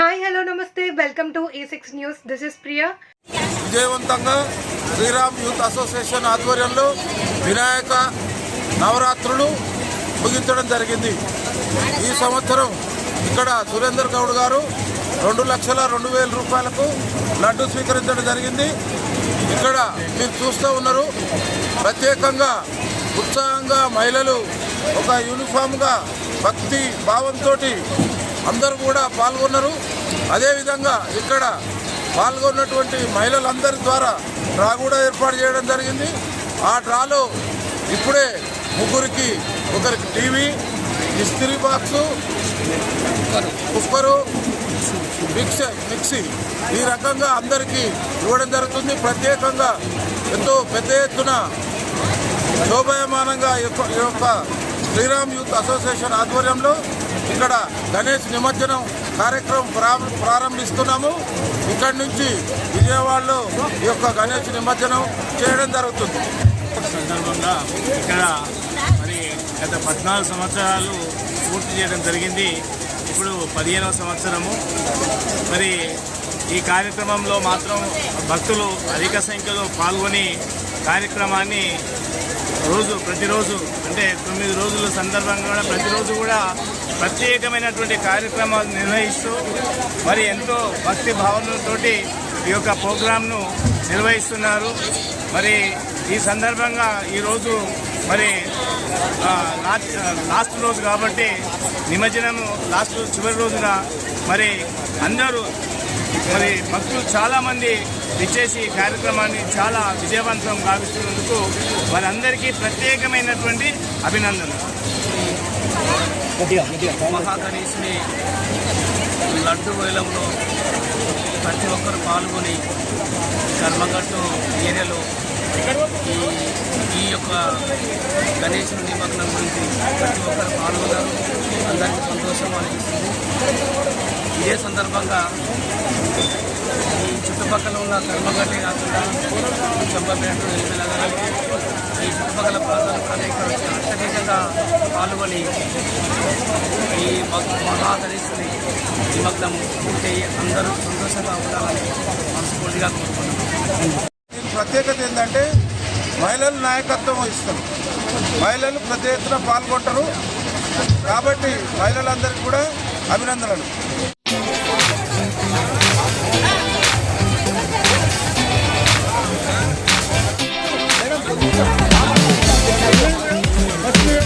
హాయి hello నమస్తే. Welcome to A six news. This is Priya. విజయవంతంగా Sriram youth association ఆధ్వర్యంలో వినాయక నవరాత్రులు ముగించడం జరిగింది. ఈ సంవత్సరం ఇక్కడ సురేందర్ గౌడ్ గారు రెండు లక్షల రెండు వేల రూపాయలకు లడ్డు స్వీకరించడం జరిగింది. ఇక్కడ మీరు చూస్తూ ఉన్నారు ప్రత్యేకంగా ఉత్సాహంగా మహిళలు ఒక యూనిఫామ్గా భక్తి భావంతో అందరూ కూడా పాల్గొన్నారు. అదేవిధంగా ఇక్కడ పాల్గొన్నటువంటి మహిళలందరి ద్వారా డ్రా కూడా ఏర్పాటు చేయడం జరిగింది. ఆ డ్రాలో ఇప్పుడే ముగ్గురికి ఒకరికి టీవీ ఇస్త్రీ బాక్సు కుక్కరు మిక్సర్ మిక్సీ ఈ రకంగా అందరికీ ఇవ్వడం జరుగుతుంది. ప్రత్యేకంగా ఎంతో పెద్ద ఎత్తున శోభాయమానంగా యొక్క- ఈ యొక్క శ్రీరామ్ యూత్ అసోసియేషన్ ఆధ్వర్యంలో ఇక్కడ గణేష్ నిమజ్జనం కార్యక్రమం ప్రారంభిస్తున్నాము. ఇక్కడి నుంచి విజయవాడలో ఈ యొక్క గణేష్ నిమజ్జనం చేయడం జరుగుతుంది. సందర్భంగా ఇక్కడ మరి గత పద్నాలుగు సంవత్సరాలు పూర్తి చేయడం జరిగింది. ఇప్పుడు పదిహేనవ సంవత్సరము. మరి ఈ కార్యక్రమంలో మాత్రం భక్తులు అధిక సంఖ్యలో పాల్గొని కార్యక్రమాన్ని రోజు ప్రతిరోజు అంటే తొమ్మిది రోజుల సందర్భంగా కూడా ప్రతిరోజు కూడా ప్రత్యేకమైనటువంటి కార్యక్రమాలు నిర్వహిస్తూ మరి ఎంతో భక్తి భావనలతోటి ఈ యొక్క ప్రోగ్రాంను నిర్వహిస్తున్నారు. మరి ఈ సందర్భంగా ఈరోజు మరి లాస్ట్ లాస్ట్ రోజు కాబట్టి నిమజ్జనము లాస్ట్ చివరి రోజున మరి అందరూ మరి భక్తులు చాలామంది విచ్చేసి ఈ కార్యక్రమాన్ని చాలా విజయవంతం గావిస్తున్నందుకు వారందరికీ ప్రత్యేకమైనటువంటి అభినందనలు. మహాగణేశుని లడ్డు వేలంలో ప్రతి ఒక్కరు పాల్గొని కర్మగట్టు ఏరియాలో ఈ ఈ యొక్క గణేశుని నిమగ్నం గురించి ప్రతి ఒక్కరు పాల్గొన్నారు. అందరికీ సంతోషం అనిపిస్తుంది. ఇదే సందర్భంగా ఈ చుట్టుపక్కల ఉన్న కర్మగట్టే కాకుండా చంపపేట ఎల్మెనగర్ ఈ చుట్టుపక్కల ప్రాంతాలు కూడా ఇక్కడ వచ్చి అంతా పాల్గొని ఈ మగ్- మహాగణేశుని నిమగ్నం పూర్తి అందరూ సంతోషంగా ఉండాలని మనస్ఫూర్తిగా కోరుకుంటున్నాం ప్రత్యేకత ఏంటంటే మహిళలు నాయకత్వం వహిస్తారు మహిళలు పెద్ద ఎత్తున పాల్గొంటారు. కాబట్టి మహిళలందరికీ కూడా అభినందనలు.